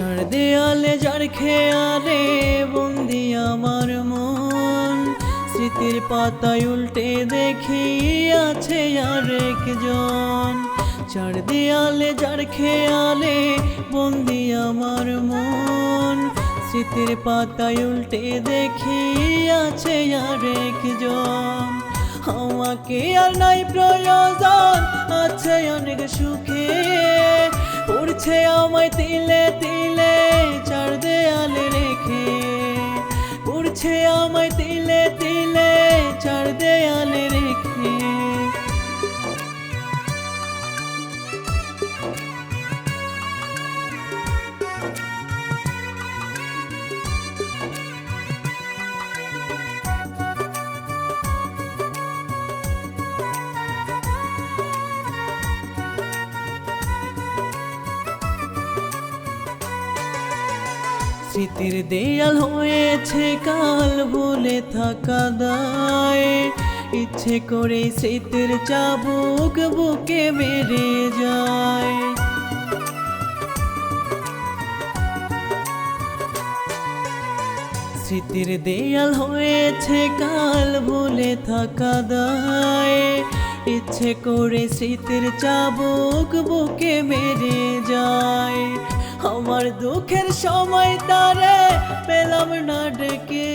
চার দেয়ালে যার খেয়ালে বন্দি আমার মন। স্মৃতির পাতায় উল্টে দেখি আছে আর একজন। চার দেয়ালে যার খেয়ালে বন্দি আমার মন। স্মৃতির পাতায় উল্টে দেখি আছে আর একজন। আমাকে আর নাই প্রয়োজন, আছে অনেক সুখে। পড়ছে আমায় তিলে তিলে চার দেয়ালে রেখে স্মৃতির দেয়াল হয়েছে কাল ভুলে থাকা দায়। ইচ্ছে করে স্মৃতির চাবুক বুকে মেরে যায়। স্মৃতির দেয়াল হয়েছে কাল ভুলে থাকা দায়। ইচ্ছে করে স্মৃতির চাবুক বুকে মেরে যায়। আমার দুঃখের সময় তারে পেলাম না ডেকে।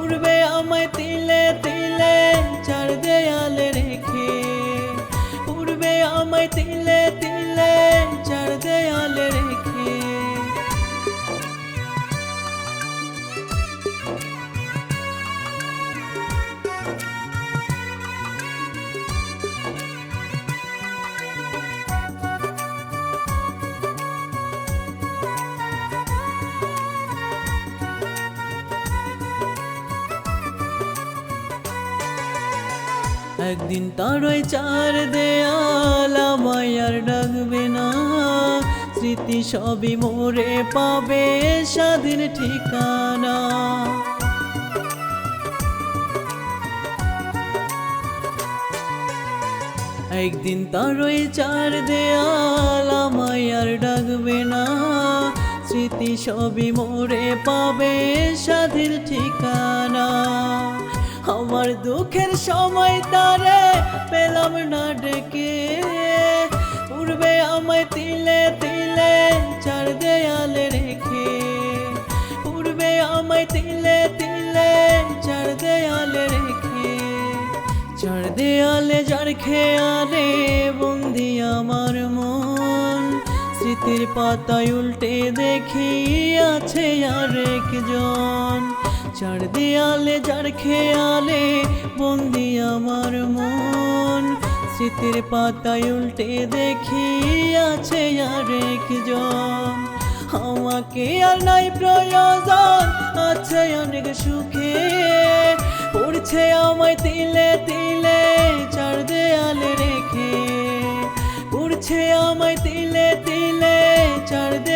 উড়বে আমায় তিলে তিলে চার দেয়ালে রেখে। উড়বে আমায় তিলে তিলে চার দেয়ালে একদিন তার ওই চার দেয়াল আমায় আর ডাকবে না। স্মৃতি সবই মোরে পাবে স্বাধীন ঠিকানা। একদিন তার ওই চার দেয়াল আমায় আর ডাকবে না। স্মৃতি সবই মোরে পাবে স্বাধীন ঠিকানা। আমার দুঃখের সময় তারে পেলাম না ডেকে। উড়বে আমায় তিলে তিলে চার দেয়ালে রেখে। উড়বে আমায় তিলে তিলে চার দেয়ালে রেখে। চার দেয়ালে যার খেয়ালে পাতায় উল্টে দেখি আছে আর একজন চার দেয়ালে, যার খেয়ালে বন্দি আমার মন। স্মৃতির পাতায় উল্টে দেখি আছে আর একজন আমাকে আর নাই প্রয়োজন, আছে অনেক সুখে। পড়ছে আমায় তিলে তিলে চার দেয়ালে রেখে। পড়ছে আমায় তিলে চার দেয়ালে রেখে